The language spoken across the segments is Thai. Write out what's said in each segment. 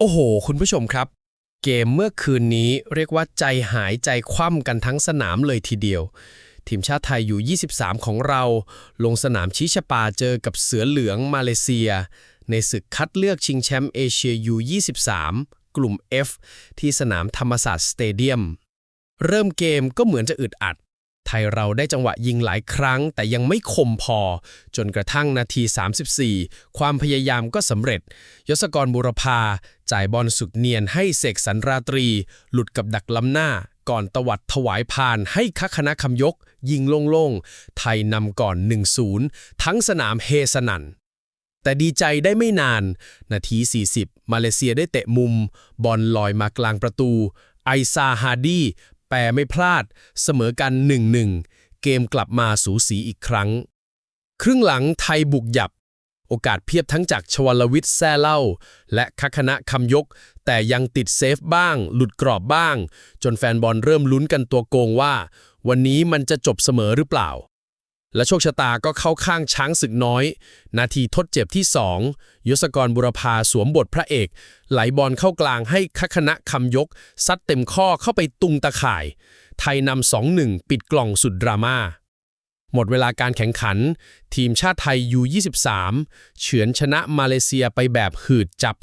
โอ้โห คุณผู้ชมครับ เกมเมื่อคืนนี้เรียกว่าใจหายใจคว่ำกันทั้งสนามเลยทีเดียว ทีมชาติไทยอยู่ 23 ของเรา ลงสนามชิชะปาเจอกับเสือเหลืองมาเลเซีย ในศึกคัดเลือกชิงแชมป์เอเชียยู23กลุ่ม F ที่สนามธรรมศาสตร์สเตเดียม เริ่มเกมก็เหมือนจะอึดอัด ไทยเราได้จังหวะยิงหลายครั้ง แต่ยังไม่คมพอ จนกระทั่งนาที 34 ความพยายามก็สำเร็จ ยศกรบุรพาจ่ายบอลสุดเนียนให้เสกสรรราตรี หลุดกับดักล้ำหน้า ก่อนตวัดถวายพานให้คัคคณะคำยก ยิงโล่งๆ ไทยนำก่อน 1-0 ทั้งสนามเฮสนันแต่ดีใจได้ไม่นาน นาที 40 มาเลเซียได้เตะมุม บอลลอยมากลางประตู ไอซาฮาดี แปรไม่พลาด เสมอกัน 1-1 เกมกลับมาสูสีอีกครั้ง ครึ่งหลังไทยบุกหยับ โอกาสเพียบทั้งจากชวลวิทย์แซ่เล่า และคัคคณะคำยก แต่ยังติดเซฟบ้าง หลุดกรอบบ้าง จนแฟนบอลเริ่มลุ้นกันตัวโกงว่า วันนี้มันจะจบเสมอหรือเปล่า และโชคชะตาก็เข้าข้างช้างศึกน้อย นาทีทดเจ็บที่สองยศกรบุรพาสวมบทพระเอก ไหลบอลเข้ากลางให้คคณะคำยก ซัดเต็มข้อเข้าไปตุงตะข่าย ไทยนำสองหนึ่งปิดกล่องสุดดราม่า หมดเวลาการแข่งขัน ทีมชาติไทยยู23เฉือนชนะมาเลเซียไปแบบหืดจับ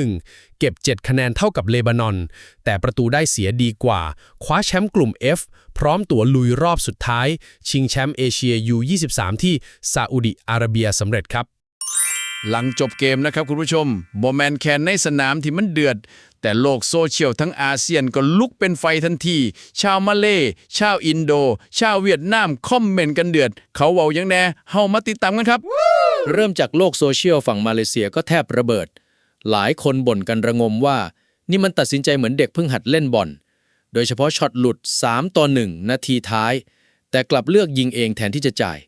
2-1 เก็บ 7 คะแนนเท่ากับเลบานอน แต่ประตูได้เสียดีกว่า คว้าแชมป์กลุ่ม F พร้อมตั๋วลุยรอบสุดท้าย ชิงแชมป์เอเชียยู23ที่ซาอุดิอาระเบียสำเร็จครับ หลังจบเกมนะครับคุณผู้ชมบอแมนแคนในสนามที่มันเดือด แต่โลกโซเชียลทั้งอาเซียนก็ลุกเป็นไฟทันที ชาวมาเล ชาวอินโด ชาวเวียดนามคอมเมนต์กันเดือด เขาเว้ายังแน่เฮามาติดตามกันครับ เริ่มจากโลกโซเชียลฝั่งมาเลเซียก็แทบระเบิด หลายคนบ่นกันระงมว่า นี่มันตัดสินใจเหมือนเด็กเพิ่งหัดเล่นบอลโดยเฉพาะช็อตหลุด 3 ต่อ 1 นาทีท้าย แต่กลับเลือกยิงเองแทนที่จะจ่าย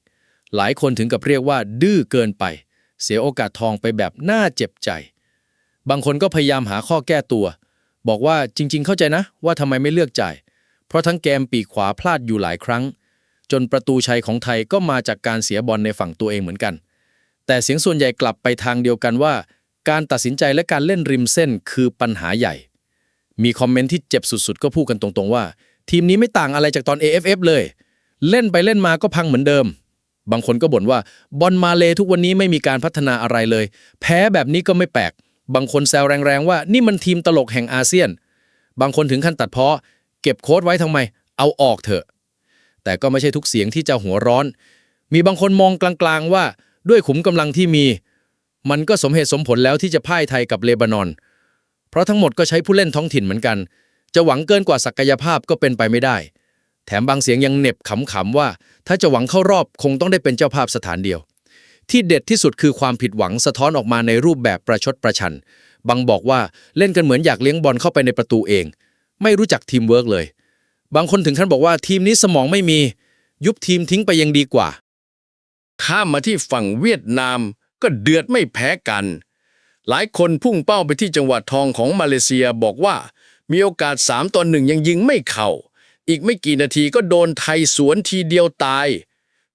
หลายคนถึงกับเรียกว่าดื้อเกินไป เสียโอกาสทองไปแบบน่าเจ็บใจ บางคนก็พยายามหาข้อแก้ตัว บอกว่าจริง ๆ เข้าใจนะ ว่าทำไมไม่เลือกจ่าย เพราะทั้งแกมปีกขวาพลาดอยู่หลายครั้ง จนประตูชัยของไทยก็มาจากการเสียบอลในฝั่งตัวเองเหมือนกัน แต่เสียงส่วนใหญ่กลับไปทางเดียวกันว่า การตัดสินใจและการเล่นริมเส้นคือปัญหาใหญ่ มีคอมเมนต์ที่เจ็บสุดๆ ก็พูดกันตรงๆว่า ทีมนี้ไม่ต่างอะไรจากตอน AFF เลย เล่นไปเล่นมาก็พังเหมือนเดิม บางคนก็บ่นว่าบอลมาเลทุกวันนี้ไม่มีการพัฒนาอะไรเลย แพ้แบบนี้ก็ไม่แปลก บางคนแซวแรงๆว่านี่มันทีมตลกแห่งอาเซียน บางคนถึงขั้นตัดเพ้อเก็บโค้ดไว้ทำไม เอาออกเถอะ แต่ก็ไม่ใช่ทุกเสียงที่จะหัวร้อน มีบางคนมองกลางๆว่า ด้วยขุมกำลังที่มี มันก็สมเหตุสมผลแล้วที่จะพ่ายไทยกับเลบานอน เพราะทั้งหมดก็ใช้ผู้เล่นท้องถิ่นเหมือนกัน จะหวังเกินกว่าศักยภาพก็เป็นไปไม่ได้ แถมบางเสียงยังเน็บขำๆว่า ถ้าจะหวังเข้ารอบคงต้องได้เป็นเจ้าภาพสถานเดียว ที่เด็ดที่สุดคือความผิดหวังสะท้อนออกมาในรูปแบบประชดประชัน บางบอกว่าเล่นกันเหมือนอยากเลี้ยงบอลเข้าไปในประตูเอง ไม่รู้จักทีมเวิร์กเลย บางคนถึงขั้นบอกว่าทีมนี้สมองไม่มี ยุบทีมทิ้งไปยังดีกว่า ข้ามมาที่ฝั่งเวียดนามก็เดือดไม่แพ้กัน หลายคนพุ่งเป้าไปที่จังหวัดทองของมาเลเซียบอกว่า มีโอกาส3ต่อหนึ่งยังยิงไม่เข้า อีกไม่กี่นาทีก็โดนไทยสวนทีเดียวตาย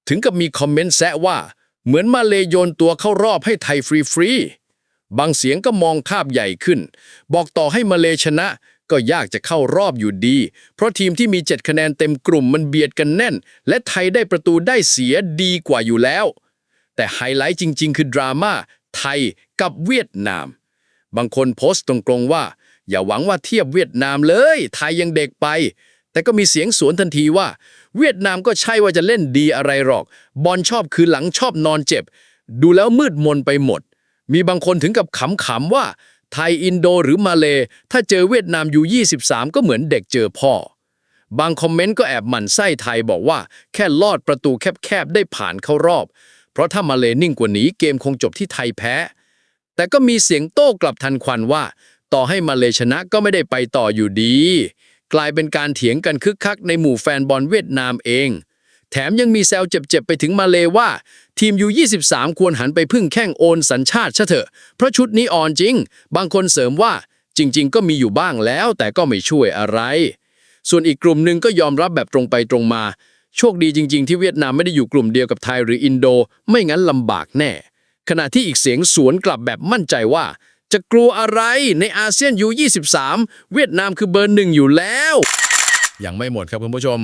ถึงกับมีคอมเมนต์แซะว่า เหมือนมาเลโยนตัวเข้ารอบให้ไทยฟรีๆ บางเสียงก็มองคาบใหญ่ขึ้น บอกต่อให้มาเลชนะ ก็ยากจะเข้ารอบอยู่ดี เพราะทีมที่มี 7 คะแนนเต็มกลุ่มมันเบียดกันแน่น และไทยได้ประตูได้เสียดีกว่าอยู่แล้ว แต่ไฮไลท์จริง ๆ คือดราม่าไทยกับเวียดนาม บางคนโพสต์ตรงๆว่า อย่าหวังว่าเทียบเวียดนามเลย ไทยยังเด็กไป แต่ก็มีเสียงสวนทันทีว่า เวียดนามก็ใช่ว่าจะเล่นดีอะไรหรอก บอลชอบคือหลังชอบนอนเจ็บ ดูแล้วมืดมนไปหมด มีบางคนถึงกับขำๆว่า ไทยอินโดหรือมาเล ถ้าเจอเวียดนามอยู่ 23 ก็เหมือนเด็กเจอพ่อ บางคอมเมนต์ก็แอบหมั่นไส้ไทยบอกว่า แค่ลอดประตูแคบๆได้ผ่านเข้ารอบ เพราะถ้ามาเลนิ่งกว่านี้เกมคงจบที่ไทยแพ้ แต่ก็มีเสียงโต้กลับทันควันว่า ต่อให้มาเลชนะก็ไม่ได้ไปต่ออยู่ดี กลายเป็นการเถียงกันคึกคักในหมู่แฟนบอลเวียดนามเอง แถมยังมีแซวเจ็บๆ ไปถึงมาเลว่า ทีมยู23 ควรหันไปพึ่งแข้งโอนสัญชาติซะเถอะ เพราะชุดนี้อ่อนจริง บางคนเสริมว่าจริง ๆ ก็มีอยู่บ้างแล้ว แต่ก็ไม่ช่วยอะไร ส่วนอีกกลุ่มหนึ่งก็ยอมรับแบบตรงไปตรงมา โชคดีจริง ๆ ที่เวียดนามไม่ได้อยู่กลุ่มเดียวกับไทยหรืออินโด ไม่งั้นลำบากแน่ ขณะที่อีกเสียงสวนกลับแบบมั่นใจว่า จะกลัวอะไรในอาเซียนยู23 เวียดนามคือเบอร์หนึ่งอยู่แล้ว ยังไม่หมดครับคุณผู้ชม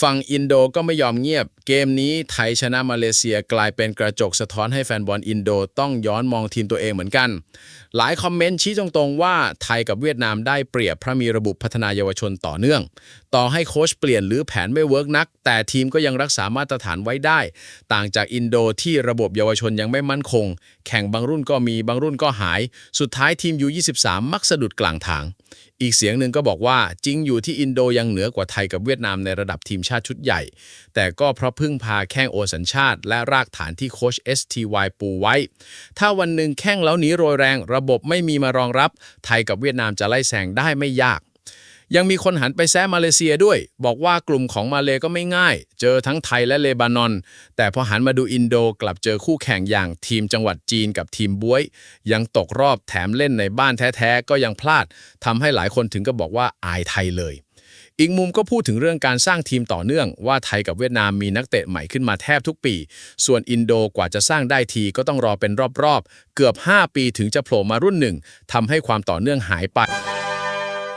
ฝั่งอินโดก็ไม่ยอมเงียบ เกมนี้ไทยชนะมาเลเซียกลายเป็นกระจกสะท้อนให้แฟนบอลอินโดต้องย้อนมองทีมตัวเองเหมือนกัน หลายคอมเมนต์ชี้ตรงๆว่าไทยกับเวียดนามได้เปรียบเพราะมีระบบพัฒนายาวชนต่อเนื่อง ต่อให้โค้ชเปลี่ยนหรือแผนไม่เวิร์กนัก แต่ทีมก็ยังรักษามาตรฐานไว้ได้ ต่างจากอินโดที่ระบบเยาวชนยังไม่มั่นคง แข่งบางรุ่นก็มีบางรุ่นก็หาย สุดท้ายทีม U23 มักสะดุดกลางทาง อีกเสียงหนึ่งก็บอกว่าจริงอยู่ที่อินโดยังเหนือกว่าไทยกับเวียดนามในระดับทีมชาติชุดใหญ่ แต่ก็เพราะพึ่งพาแข้งโอสัญชาติ และรากฐานที่โค้ช STY ปูไว้ ถ้าวันหนึ่งแข้งแล้วหนีโรยแรง ระบบไม่มีมารองรับ ไทยกับเวียดนามจะไล่แซงได้ไม่ยาก ยังมีคนหันไปแซะมาเลเซียด้วย บอกว่ากลุ่มของมาเลก็ไม่ง่าย เจอทั้งไทยและเลบานอน แต่พอหันมาดูอินโดกลับเจอคู่แข่งอย่างทีมจังหวัดจีนกับทีมบ้วย ยังตกรอบแถมเล่นในบ้านแท้ๆ ก็ยังพลาดทำให้หลายคนถึงกับบอกว่าอายไทยเลย อีกมุมก็พูดถึงเรื่องการสร้างทีมต่อเนื่อง ว่าไทยกับเวียดนามมีนักเตะใหม่ขึ้นมาแทบทุกปี ส่วนอินโดกว่าจะสร้างได้ทีก็ต้องรอเป็นรอบๆ เกือบ 5 ปีถึงจะโผล่มารุ่นหนึ่งทำให้ความต่อเนื่องหายไป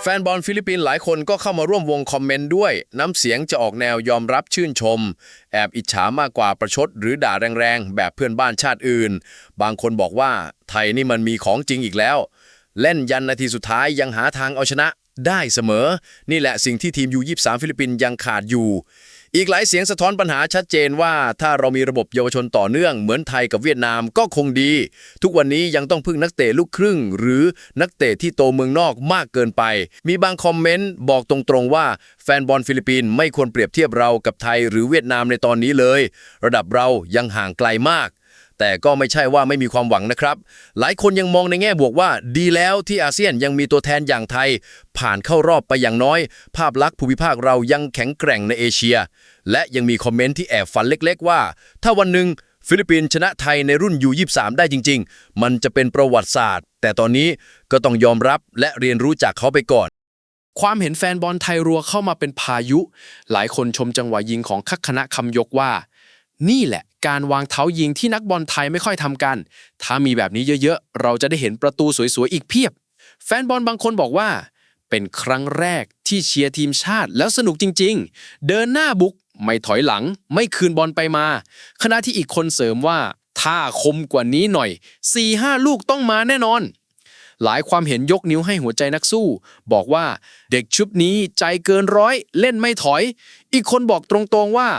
แฟนบอลฟิลิปปินส์หลายคนก็เข้ามาร่วมวงคอมเมนต์ด้วย น้ำเสียงจะออกแนวยอมรับชื่นชม แอบอิจฉามากกว่าประชดหรือด่าแรงๆ แบบเพื่อนบ้านชาติอื่น บางคนบอกว่าไทยนี่มันมีของจริงอีกแล้ว เล่นยันนาทีสุดท้ายยังหาทางเอาชนะได้เสมอ นี่แหละสิ่งที่ทีม U23 ฟิลิปปินส์ยังขาดอยู่ อีกหลายเสียงสะท้อนปัญหาชัดเจนว่าถ้าเรามีระบบเยาวชนต่อเนื่องเหมือนไทยกับเวียดนามก็คงดี ทุกวันนี้ยังต้องพึ่งนักเตะลูกครึ่ง หรือนักเตะที่โตเมืองนอกมากเกินไป มีบางคอมเมนต์บอกตรงๆว่าแฟนบอลฟิลิปปินส์ไม่ควรเปรียบเทียบเรากับไทยหรือเวียดนามในตอนนี้เลย ระดับเรายังห่างไกลมาก แต่ก็ไม่ใช่ว่าไม่มีความหวังนะครับ หลายคนยังมองในแง่บวกว่า ดีแล้วที่อาเซียนยังมีตัวแทนอย่างไทย ผ่านเข้ารอบไปอย่างน้อย ภาพลักษณ์ภูมิภาคเรายังแข็งแกร่งในเอเชีย และยังมีคอมเมนต์ที่แอบฝันเล็กๆว่า ถ้าวันหนึ่งฟิลิปปินส์ชนะไทยในรุ่น U23 ได้จริง ๆ มันจะเป็นประวัติศาสตร์ แต่ตอนนี้ก็ต้องยอมรับและเรียนรู้จากเขาไปก่อนความเห็นแฟนบอลไทยรัวเข้ามาเป็นพายุ หลายคนชมจังหวะยิงของคักคณะคำยกว่า นี่แหละการวางเท้ายิงที่นักบอลไทยไม่ค่อยทำกัน ถ้ามีแบบนี้เยอะๆ เราจะได้เห็นประตูสวยๆ อีกเพียบ แฟนบอลบางคนบอกว่า เป็นครั้งแรกที่เชียร์ทีมชาติแล้วสนุกจริงๆ เดินหน้าบุก ไม่ถอยหลัง ไม่คืนบอลไปมา ขณะที่อีกคนเสริมว่า ถ้าคมกว่านี้หน่อย 4-5 ลูกต้องมาแน่นอน หลายความเห็นยกนิ้วให้หัวใจนักสู้ บอกว่าเด็กชุดนี้ใจเกินร้อยเล่นไม่ถอย อีกคนบอกตรงๆว่า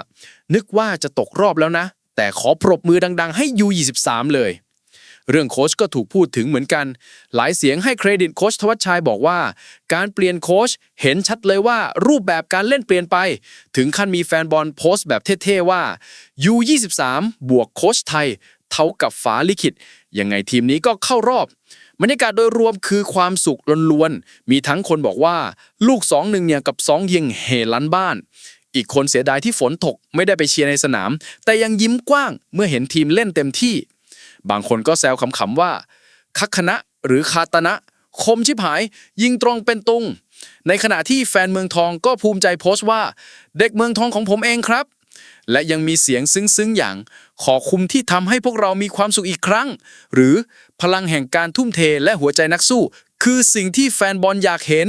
นึกว่าจะตกรอบแล้วนะ แต่ขอปรบมือดัง ๆ ให้ U23 เลย เรื่องโค้ชก็ถูกพูดถึงเหมือนกัน หลายเสียงให้เครดิตโค้ชทวัชชัยบอกว่า การเปลี่ยนโค้ชเห็นชัดเลยว่ารูปแบบการเล่นเปลี่ยนไป ถึงขั้นมีแฟนบอลโพสต์แบบเท่ๆว่า U23 บวกโค้ชไทย เท่ากับฝาลิขิตยังไงทีมนี้ก็เข้ารอบบรรยากาศโดยรวมคือความสุขล้วนๆ มีทั้งคนบอกว่า ลูก 2 1เนี่ยกับ 2 ยิงเฮลันบ้าน อีกคนเสียดายที่ฝนตกไม่ได้ไปเชียร์ในสนาม แต่ยังยิ้มกว้างเมื่อเห็นทีมเล่นเต็มที่ บางคนก็แซวขำๆว่า คักคณะหรือคาตนะ คมชิบหาย ยิงตรงเป็นตุง ในขณะที่แฟนเมืองทองก็ภูมิใจโพสต์ว่า เด็กเมืองทองของผมเองครับ และยังมีเสียงซึ้งๆอย่าง ขอคุมที่ทำให้พวกเรามีความสุขอีกครั้ง หรือพลังแห่งการทุ่มเทและหัวใจนักสู้ คือสิ่งที่แฟนบอลอยากเห็น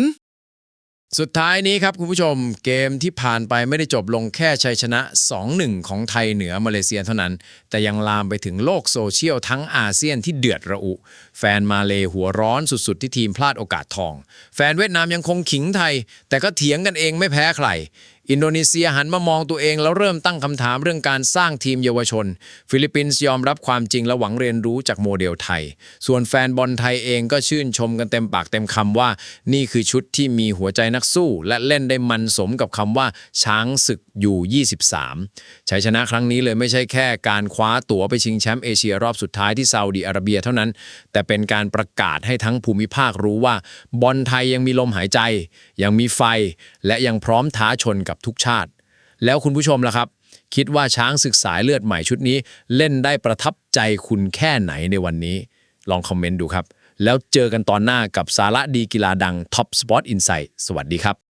สุดท้ายนี้ครับคุณผู้ชมเกมที่ผ่านไปไม่ได้จบลงแค่ชัยชนะ 2-1 ของไทยเหนือมาเลเซียเท่านั้น แต่ยังลามไปถึงโลกโซเชียลทั้งอาเซียนที่เดือดระอุ แฟนมาเลหัวร้อนสุดๆ ที่ทีมพลาดโอกาสทอง แฟนเวียดนามยังคงขิงไทย แต่ก็เถียงกันเองไม่แพ้ใคร อินโดนีเซียหันมามองตัวเองแล้วเริ่มตั้งคำถามเรื่องการสร้างทีมเยาวชน ฟิลิปปินส์ยอมรับความจริงและหวังเรียนรู้จากโมเดลไทย ส่วนแฟนบอลไทยเองก็ชื่นชมกันเต็มปากเต็มคำว่า นี่คือชุดที่มีหัวใจนักสู้ และเล่นได้มันสมกับคำว่า ช้างศึกอยู่ 23ชัยชนะครั้งนี้เลยไม่ใช่แค่การคว้าตั๋วไปชิงแชมป์เอเชียรอบสุดท้ายที่ซาอุดีอาระเบียเท่านั้น แต่เป็นการประกาศให้ทั้งภูมิภาครู้ว่าบอลไทยยังมีลมหายใจ ยังมีไฟ และยังพร้อมท้าชนกับทุกชาติ แล้วคุณผู้ชมล่ะครับ คิดว่าช้างศึกสายเลือดใหม่ชุดนี้ เล่นได้ประทับใจคุณแค่ไหนในวันนี้ ลองคอมเมนต์ดูครับ แล้วเจอกันตอนหน้ากับสาระดีกีฬาดัง Top Spot Insight สวัสดีครับ